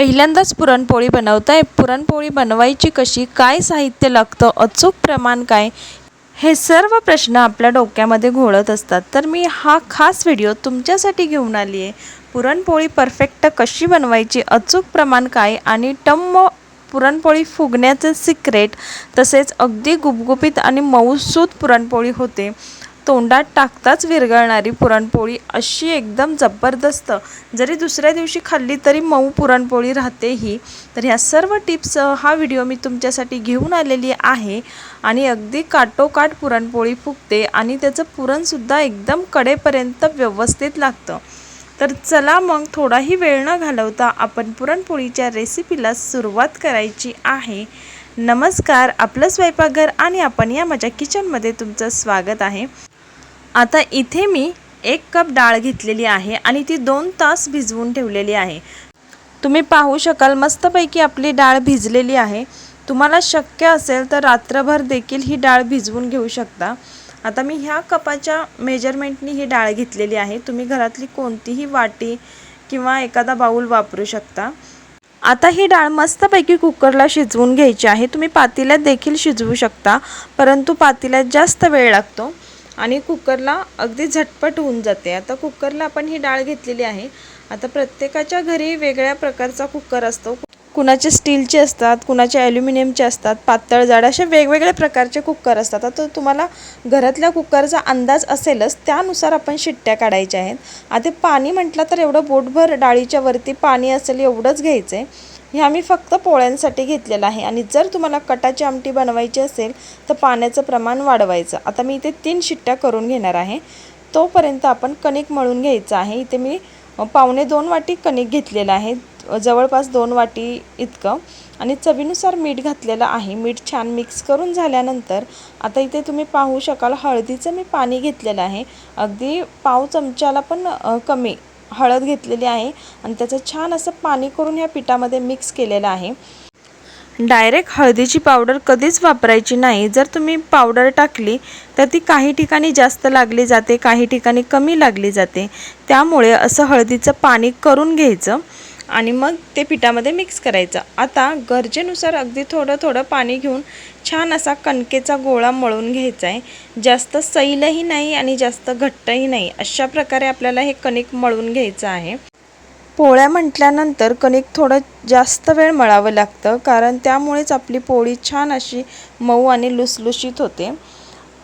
पहिल्यांदाच पुरणपोळी बनवताय. पुरणपोळी बनवायची कशी काय साहित्य लागतं अचूक प्रमाण काय? हे सर्व प्रश्न आपल्या डोक्यामध्ये घोळत असतात. तर मी हा खास व्हिडिओ तुमच्यासाठी घेऊन आली आहे पुरणपोळी परफेक्ट कशी बनवायची अचूक प्रमाण काय आणि टम्म पुरणपोळी फुगण्याचं सिक्रेट तसेच अगदी गुबगुबीत आणि मऊसूत पुरणपोळी होते. तोंडात टाकताच विरघळणारी पुरणपोळी अशी एकदम जबरदस्त. जरी दुसऱ्या दिवशी खाल्ली तरी मऊ पुरणपोळी राहते ही. तर ह्या सर्व टिप्स हा व्हिडिओ मी तुमच्यासाठी घेऊन आलेली आहे आणि अगदी काटोकाट पुरणपोळी फुगते आणि त्याचं पुरणसुद्धा एकदम कडेपर्यंत व्यवस्थित लागतं. तर चला मग थोडाही वेळ न घालवता आपण पुरणपोळीच्या रेसिपीला सुरुवात करायची आहे. नमस्कार आपलं स्वयंपाकघर आणि आपण या माझ्या किचनमध्ये तुमचं स्वागत आहे. आता इथे मी एक कप डाळ घेतलेली आहे आणि ती दोन तास भिजवून ठेवलेली आहे. तुम्ही पाहू शकाल मस्तपैकी आपली डाळ भिजलेली आहे. तुम्हाला शक्य असेल तर रात्रभर देखील ही डाळ भिजवून घेऊ शकता. आता मी ह्या कपाच्या मेजरमेंटनी ही डाळ घेतलेली आहे. तुम्ही घरातली कोणतीही वाटी किंवा एखादा बाऊल वापरू शकता. आता ही डाळ मस्तपैकी कुकरला शिजवून घ्यायची आहे. तुम्ही पातेल्यात देखील शिजवू शकता परंतु पातेल्यात जास्त वेळ लागतो. आणि कुकरला अगदी झटपट होऊन जाते. आता कुकरला आपण ही डाळ घेतलेली आहे. आता प्रत्येकाच्या घरी वेगळ्या प्रकारचा कुकर असतो. कुणाचे स्टीलचे असतात कुणाचे ॲल्युमिनियमचे असतात पातळ जाड असे वेगवेगळे प्रकारचे कुकर असतात. आता तुम्हाला घरातल्या कुकरचा अंदाज असेलच त्यानुसार आपण शिट्ट्या काढायच्या आहेत. आता पाणी म्हटलं तर एवढं बोटभर डाळीच्या वरती पाणी असेल एवढंच घ्यायचं आहे हे आम्ही फक्त पोळ्यांसाठी घेतलेलं आहे. आणि जर तुम्हाला कटाची आमटी बनवायची असेल तर पाण्याचं प्रमाण वाढवायचं. आता मी इथे तीन शिट्ट्या करून घेणार आहे. तोपर्यंत आपण कणिक मळून घ्यायचं आहे. इथे मी पावणे दोन वाटी कणिक घेतलेलं आहे. जवळपास दोन वाटी इतकं. आणि चवीनुसार मीठ घातलेलं आहे. मीठ छान मिक्स करून झाल्यानंतर आता इथे तुम्ही पाहू शकाल हळदीचं मी पाणी घेतलेलं आहे. अगदी पाव चमच्याला पण कमी हळद घेतलेली आहे आणि त्याचं छान असं पाणी करून ह्या पिठामध्ये मिक्स केलेलं आहे. डायरेक्ट हळदीची पावडर कधीच वापरायची नाही. जर तुम्ही पावडर टाकली तर ती काही ठिकाणी जास्त लागली जाते काही ठिकाणी कमी लागली जाते. त्यामुळे असं हळदीचं पाणी करून घ्यायचं. आणि मग ते पिठामध्ये मिक्स करायचं. आता गरजेनुसार अगदी थोडं थोडं पाणी घेऊन छान असा कणकेचा गोळा मळून घ्यायचा आहे जास्त सैलही नाही आणि जास्त घट्टही नाही. अशा प्रकारे आपल्याला हे कणिक मळून घ्यायचं आहे. पोळ्या म्हटल्यानंतर कणिक थोडं जास्त वेळ मळावं लागतं कारण त्यामुळेच आपली पोळी छान अशी मऊ आणि लुसलुशीत होते.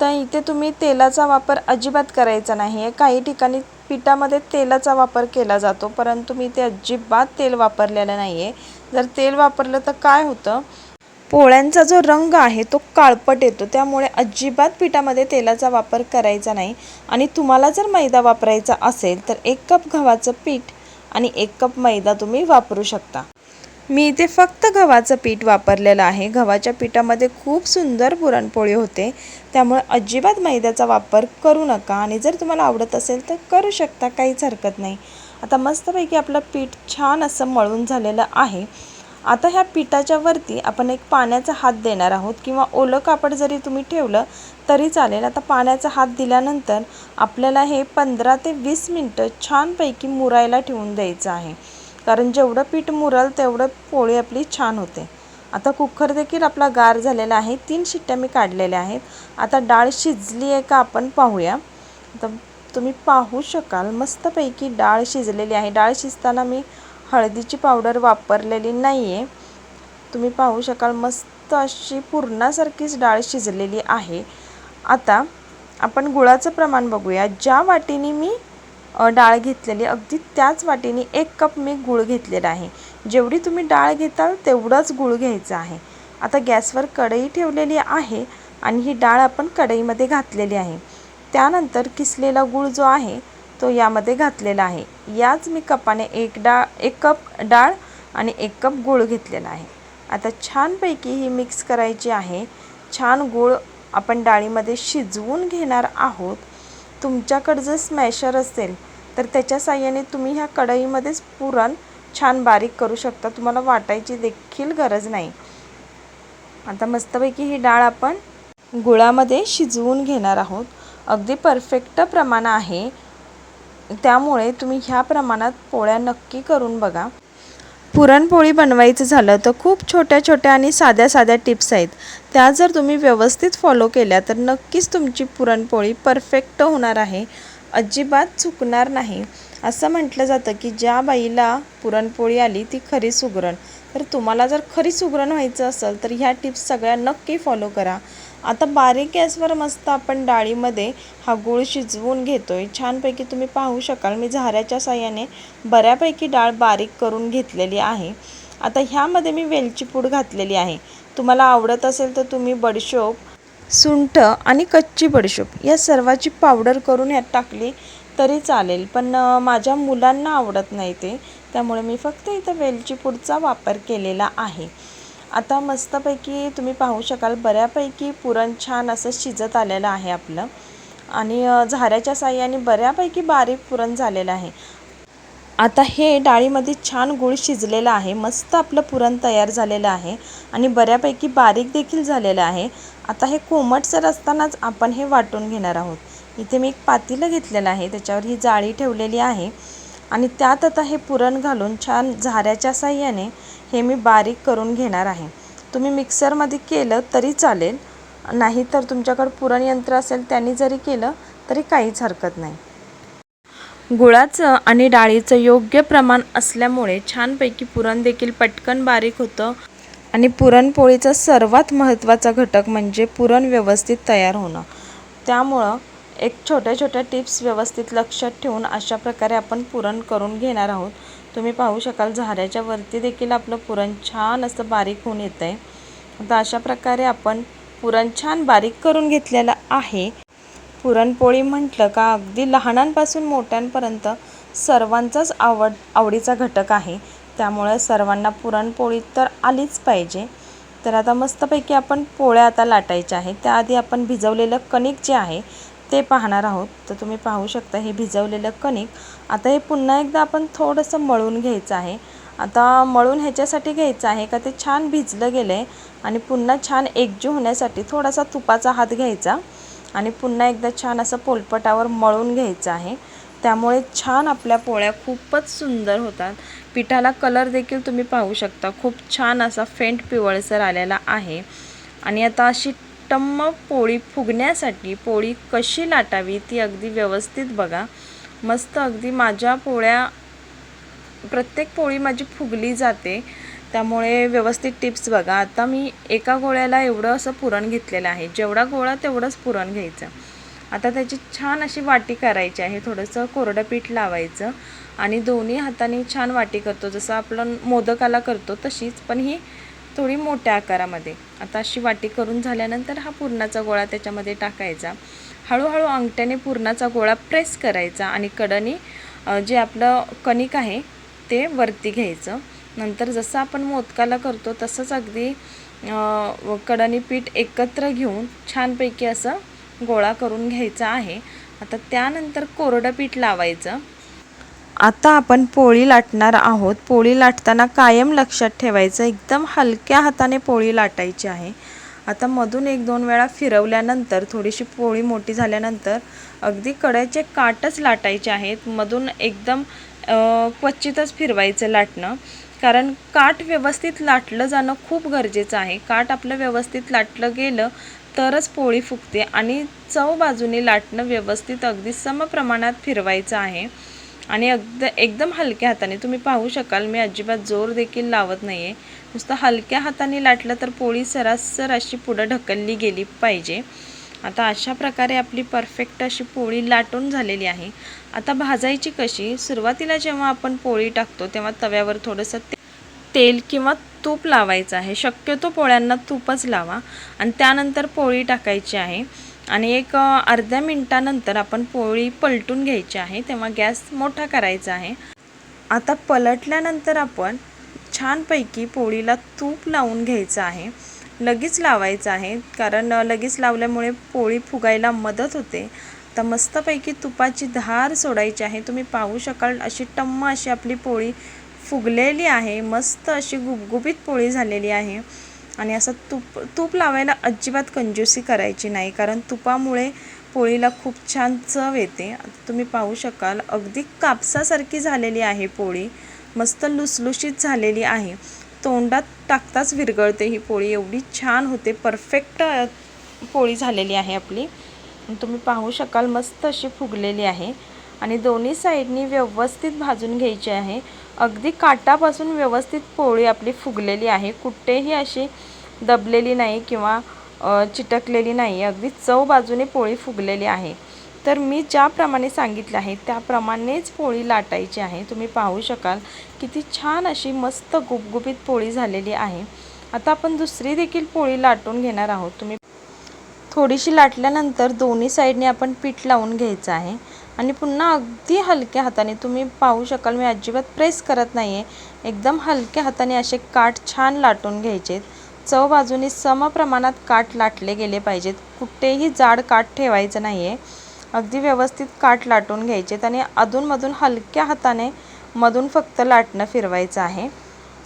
तर इथे तुम्ही तेलाचा वापर अजिबात करायचा नाही आहे काही ठिकाणी पिठामध्ये तेलाचा वापर केला जातो परंतु मी ते अजिबात तेल वापरलेलं नाही आहे जर तेल वापरलं तर काय होतं? पोळ्यांचा जो रंग आहे तो काळपट येतो. त्यामुळे अजिबात पिठामध्ये तेलाचा वापर करायचा नाही. आणि तुम्हाला जर मैदा वापरायचा असेल तर एक कप गव्हाचं पीठ आणि एक कप मैदा तुम्ही वापरू शकता. मी इथे फक्त गव्हाचं पीठ वापरलेलं आहे. गव्हाच्या पिठामध्ये खूप सुंदर पुरणपोळी होते. त्यामुळे अजिबात मैद्याचा वापर करू नका आणि जर तुम्हाला आवडत असेल तर करू शकता काहीच हरकत नाही. आता मस्तपैकी आपलं पीठ छान असं मळून झालेलं आहे. आता ह्या पिठाच्या वरती आपण एक पाण्याचा हात देणार आहोत किंवा ओलं कापड जरी तुम्ही ठेवलं तरी चालेल. आता पाण्याचा हात दिल्यानंतर आपल्याला हे पंधरा ते वीस मिनटं छानपैकी मुरायला ठेवून द्यायचं आहे. कारण जेवढं पीठ मुरल तेवढं पोळी आपली छान होते. आता कुकर देखील आपला गार झालेला आहे. तीन शिट्ट्या मी काढलेल्या आहेत. आता डाळ शिजली आहे का आपण पाहूया. आता तुम्ही पाहू शकाल. मस्तपैकी डाळ शिजलेली आहे. डाळ शिजताना मी हळदीची पावडर वापरलेली नाही आहे तुम्ही पाहू शकाल मस्त अशी पूर्णासारखीच डाळ शिजलेली आहे. आता आपण गुळाचं प्रमाण बघूया. ज्या वाटीने मी डाळ घेतलेली. अगदी त्याच वाटीने एक कप मी गूळ घेतलेला आहे. जेवढी तुम्ही डाळ घेताल तेवढंच गूळ घ्यायचं आहे. आता गॅसवर कढई ठेवलेली आहे आणि ही डाळ आपण कढईमध्ये घातलेली आहे. त्यानंतर किसलेला गूळ जो आहे तो यामध्ये घातलेला आहे. याच मी कपाने एक डाळ एक कप डाळ आणि एक कप गूळ घेतलेला आहे. आता छानपैकी ही मिक्स करायची आहे. छान गूळ आपण डाळीमध्ये शिजवून घेणार आहोत. तुमच्याकडं जर स्मॅशर असेल तर त्याच्या साह्याने तुम्ही ह्या कढईमध्येच पुरण छान बारीक करू शकता. तुम्हाला वाटायची देखील गरज नाही. आता मस्तपैकी ही डाळ आपण गुळामध्ये शिजवून घेणार आहोत. अगदी परफेक्ट प्रमाण आहे. त्यामुळे तुम्ही ह्या प्रमाणात पोळ्या नक्की करून बघा. पुरणपोळी बनवायचं झालं तर खूप छोट्या छोट्या आणि साध्या साध्या टिप्स आहेत. त्या जर तुम्ही व्यवस्थित फॉलो केल्या तर नक्कीच तुमची पुरणपोळी परफेक्ट होणार आहे. अजिबात चुकणार नाही. असं म्हटलं जातं की ज्या बाईला पुरणपोळी आली ती खरी सुगरण. तर तुम्हाला जर खरी सुगरण व्हायचं असेल तर ह्या टिप्स सगळ्या नक्की फॉलो करा. आता बारीक गॅसवर मस्त आपण डाळीमध्ये हा गूळ शिजवून घेतो आहे छानपैकी तुम्ही पाहू शकाल मी झाऱ्याच्या साह्याने बऱ्यापैकी डाळ बारीक करून घेतलेली आहे. आता ह्यामध्ये मी वेलची पूड घातलेली आहे. तुम्हाला आवडत असेल तर तुम्ही बडशोप सुंठ आणि कच्ची बडशोप या सर्वाची पावडर करून यात टाकली तरी चालेल पण माझ्या मुलांना आवडत नाही ते. त्यामुळे मी फक्त इथं वेलची पूडचा वापर केलेला आहे. आता मस्तपैकी तुम्ही पाहू शकाल बऱ्यापैकी पुरण छान असं शिजत आलेलं आहे आपलं. आणि झाऱ्याच्या साह्याने बऱ्यापैकी बारीक पुरण झालेलं आहे. आता हे डाळीमध्ये छान गूळ शिजलेलं आहे. मस्त आपलं पुरण तयार झालेलं आहे. आणि बऱ्यापैकी बारीक देखील झालेलं आहे. आता हे कोमटसर असतानाच आपण हे वाटून घेणार आहोत. इथे मी एक पातीलं घेतलेलं आहे. त्याच्यावर ही जाळी ठेवलेली आहे. आणि त्यात आता हे पुरण घालून छान झाऱ्याच्या साह्याने हे मी बारीक करून घेणार आहे. तुम्ही मिक्सरमध्ये केलं तरी चालेल. नाही तर तुमच्याकडं पुरण यंत्र असेल त्यांनी जरी केलं तरी काहीच हरकत नाही. गुळाचं आणि डाळीचं योग्य प्रमाण असल्यामुळे छानपैकी पुरण देखील पटकन बारीक होतं आणि पुरणपोळीचा सर्वात महत्त्वाचा घटक म्हणजे पुरण व्यवस्थित तयार होणं. त्यामुळं एक छोट्या छोट्या टिप्स व्यवस्थित लक्षात ठेवून अशा प्रकारे आपण पुरण करून घेणार आहोत. तुम्ही पाहू शकाल झाऱ्याच्या वरती देखील आपलं पुरण छान असं बारीक होऊन येतं आहे आता अशा प्रकारे आपण पुरण छान बारीक करून घेतलेलं आहे. पुरणपोळी म्हटलं का अगदी लहानांपासून मोठ्यांपर्यंत सर्वांचाच आवड आवडीचा घटक आहे. त्यामुळे सर्वांना पुरणपोळी तर आलीच पाहिजे. तर आता मस्तपैकी आपण पोळ्या आता लाटायच्या आहेत. त्याआधी आपण भिजवलेलं कणिक जे आहे ते पाहणार आहोत. तर तुम्ही पाहू शकता हे भिजवलेलं कणिक. आता हे पुन्हा एकदा आपण थोडंसं मळून घ्यायचं आहे. आता मळून ह्याच्यासाठी घ्यायचं आहे का ते छान भिजलं गेलं आहे आणि पुन्हा छान एकजीव होण्यासाठी थोडासा तुपाचा हात घ्यायचा. आणि पुन्हा एकदा छान असं पोलपटावर मळून घ्यायचं आहे. त्यामुळे छान आपल्या पोळ्या खूपच सुंदर होतात. पिठाला कलर देखील तुम्ही पाहू शकता. खूप छान असा फेंट पिवळसर आलेला आहे. आणि आता अशी टम्म पोळी फुगण्यासाठी पोळी कशी लाटावी ती अगदी व्यवस्थित बघा. मस्त अगदी माझ्या पोळ्या प्रत्येक पोळी माझी फुगली जाते. त्यामुळे व्यवस्थित टिप्स बघा. आता मी एका गोळ्याला एवढं असं पुरण घेतलेलं आहे. जेवढा गोळा तेवढंच पुरण घ्यायचं. आता त्याची छान अशी वाटी करायची आहे. थोडंसं कोरडं पीठ लावायचं. आणि दोन्ही हाताने छान वाटी करतो. जसं आपण मोदकाला करतो तशीच. पण ही थोडी मोठ्या आकारामध्ये. आता अशी वाटी करून झाल्यानंतर हा पुरणाचा गोळा त्याच्यामध्ये टाकायचा. हळूहळू अंगठ्याने पुरणाचा गोळा प्रेस करायचा आणि कडनी जे आपलं कणिक आहे ते वरती घ्यायचं. नंतर जसं आपण मोदकाला करतो तसंच अगदी अ, कडनी पीठ एकत्र घेऊन छानपैकी असं गोळा करून घ्यायचा आहे. आता त्यानंतर कोरडं पीठ लावायचं. आता आपण पोळी लाटणार आहोत. पोळी लाटताना कायम लक्षात ठेवायचं एकदम हलक्या हाताने पोळी लाटायची आहे. आता मधून एक दोन वेळा फिरवल्यानंतर थोडीशी पोळी मोठी झाल्यानंतर अगदी कड्याचे काटच लाटायचे आहेत. मधून एकदम क्वचितच फिरवायचं लाटणं. कारण काठ व्यवस्थित लाटलं जाणं खूप गरजेचं आहे. काठ आपलं व्यवस्थित लाटलं गेलं तरच पोळी फुगते आणि चव बाजूने लाटणं व्यवस्थित अगदी समप्रमाणात फिरवायचं आहे. आणि अगद एकदम हलक्या हाताने तुम्ही पाहू शकाल मी अजिबात जोर देखील लावत नाही आहे नुसतं हलक्या हाताने लाटलं तर पोळी सरासर अशी पुढं ढकलली गेली पाहिजे. आता अशा प्रकारे आपली परफेक्ट अशी पोळी लाटून झालेली आहे. आता भाजायची कशी? सुरुवातीला जेव्हा आपण पोळी टाकतो तेव्हा तव्यावर थोडंसं ते तेल किंवा तूप लावायचं आहे. शक्यतो पोळ्यांना तूपच लावा. आणि त्यानंतर पोळी टाकायची आहे. आणि एक अर्ध्या मिनटानंतर आपण पोळी पलटून घ्यायची आहे तेव्हा गॅस मोठा करायचा आहे. आता पलटल्यानंतर आपण छानपैकी पोळीला तूप लावून घ्यायचं आहे. लगेच लावायचं आहे कारण लगेच लावल्यामुळे पोळी फुगायला मदत होते. तर मस्तपैकी तुपाची धार सोडायची आहे. तुम्ही पाहू शकाल अशी टम्म अशी आपली पोळी फुगलेली आहे. मस्त अशी गुबगुबीत पोळी झालेली आहे. आणि असं तूप तूप लावायला अजिबात कंजूसी करायची नाही कारण तुपामुळे पोळीला खूप छान चव येते. आता तुम्ही पाहू शकाल अगदी कापसासारखी झालेली आहे पोळी मस्त लुसलुशीत झालेली आहे. तोंडात टाकताच विरघळते ही पोळी एवढी छान होते परफेक्ट पोळी झालेली आहे आपली. तुम्ही पाहू शकाल मस्त अशी फुगलेली आहे. आणि दोन्ही साईडनी व्यवस्थित भाजून घ्यायची आहे. अगदी काटापासून व्यवस्थित पोळी आपली फुगलेली आहे. कुठेही अशी दबलेली नाही किंवा चिटकलेली नाही. अगदी चव बाजूने पोळी फुगलेली आहे. तर मी ज्याप्रमाणे सांगितलं आहे त्याप्रमाणेच पोळी लाटायची आहे. तुम्ही पाहू शकाल किती छान अशी मस्त गुबगुबीत पोळी झालेली आहे. आता आपण दुसरी देखील पोळी लाटून घेणार आहोत. तुम्ही थोडीशी लाटल्यानंतर दोन्ही साईडने आपण पीठ लावून घ्यायचं आहे. आणि पुन्हा अगदी हलक्या हाताने तुम्ही पाहू शकाल मी अजिबात प्रेस करत नाही आहे एकदम हलक्या हाताने असे काठ छान लाटून घ्यायचेत. चव बाजूने समप्रमाणात काठ लाटले गेले पाहिजेत. कुठेही जाड काठ ठेवायचं नाही आहे अगदी व्यवस्थित काठ लाटून घ्यायचेत आणि अधूनमधून हलक्या हाताने मधून फक्त लाटणं फिरवायचं आहे.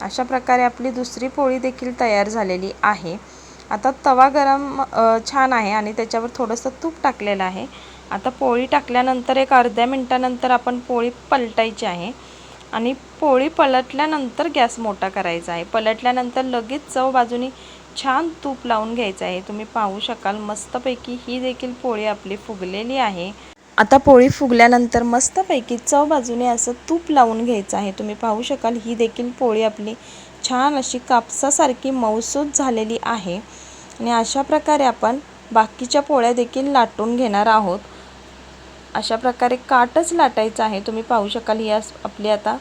अशा प्रकारे आपली दुसरी पोळी देखील तयार झालेली आहे. आता तवा गरम छान आहे आणि त्याच्यावर थोडंसं तूप टाकलेलं आहे. आता पोळी टाकल्यानंतर एक अर्ध्या मिनटानंतर आपण पोळी पलटायची आहे. आणि पोळी पलटल्यानंतर गॅस मोठा करायचा आहे. पलटल्यानंतर लगेच चव बाजूनी छान तूप लावून घ्यायचं आहे. तुम्ही पाहू शकाल मस्तपैकी ही देखील पोळी आपली फुगलेली आहे. आता पोळी फुगल्यानंतर मस्तपैकी चव बाजूने असं तूप लावून घ्यायचं आहे. तुम्ही पाहू शकाल ही देखील पोळी आपली छान अशी कापसासारखी मऊसूत झालेली आहे. आणि अशा प्रकारे आपण बाकीच्या पोळ्या देखील लाटून घेणार आहोत. अशा प्रकारे काटच लाटायचं आहे. तुम्ही पाहू शकाल ही आपली आता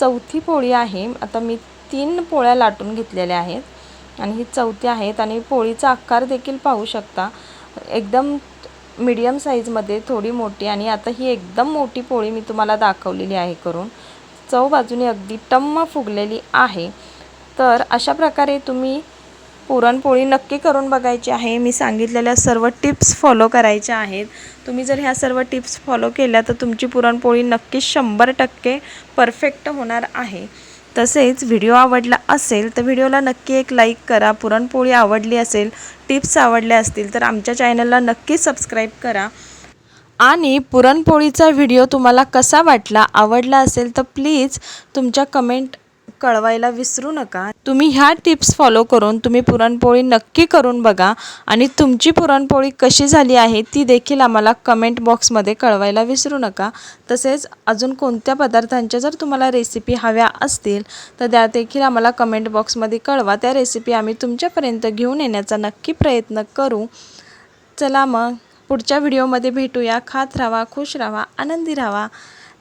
चौथी पोळी आहे. आता मी तीन पोळ्या लाटून घेतलेल्या आहेत आणि ही चौथी आहेत आणि पोळीचा आकार देखील पाहू शकता. एकदम मीडियम साईजमध्ये थोडी मोठी आणि आता ही एकदम मोठी पोळी मी तुम्हाला दाखवलेली आहे करून. चव बाजूने अगदी टम्म फुगलेली आहे. तर अशा प्रकारे तुम्ही पुरणपोळी नक्की करून बघायची आहे. मी सांगितलेल्या सर्व टिप्स फॉलो करायच्या आहेत. तुम्ही जर ह्या सर्व टिप्स फॉलो केल्या तर तुमची पुरणपोळी नक्कीच शंभर टक्के परफेक्ट होणार आहे. तसेच व्हिडिओ आवडला असेल तर व्हिडिओला नक्की एक लाईक करा. पुरणपोळी आवडली असेल टिप्स आवडल्या असतील तर आमच्या चॅनलला नक्की सबस्क्राईब करा. आणि पुरणपोळीचा व्हिडिओ तुम्हाला कसा वाटला आवडला असेल तर प्लीज तुमच्या कमेंट कळवायला विसरू नका. तुम्ही ह्या टिप्स फॉलो करून तुम्ही पुरणपोळी नक्की करून बघा आणि तुमची पुरणपोळी कशी झाली आहे ती देखील आम्हाला कमेंट बॉक्समध्ये कळवायला विसरू नका. तसेच अजून कोणत्या पदार्थांच्या जर तुम्हाला रेसिपी हव्या असतील तर त्या देखील आम्हाला कमेंट बॉक्समध्ये कळवा. त्या रेसिपी आम्ही तुमच्यापर्यंत घेऊन येण्याचा नक्की प्रयत्न करू. चला मग पुढच्या व्हिडिओमध्ये भेटूया. खात राहा खुश राहा आनंदी राहा.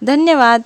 धन्यवाद.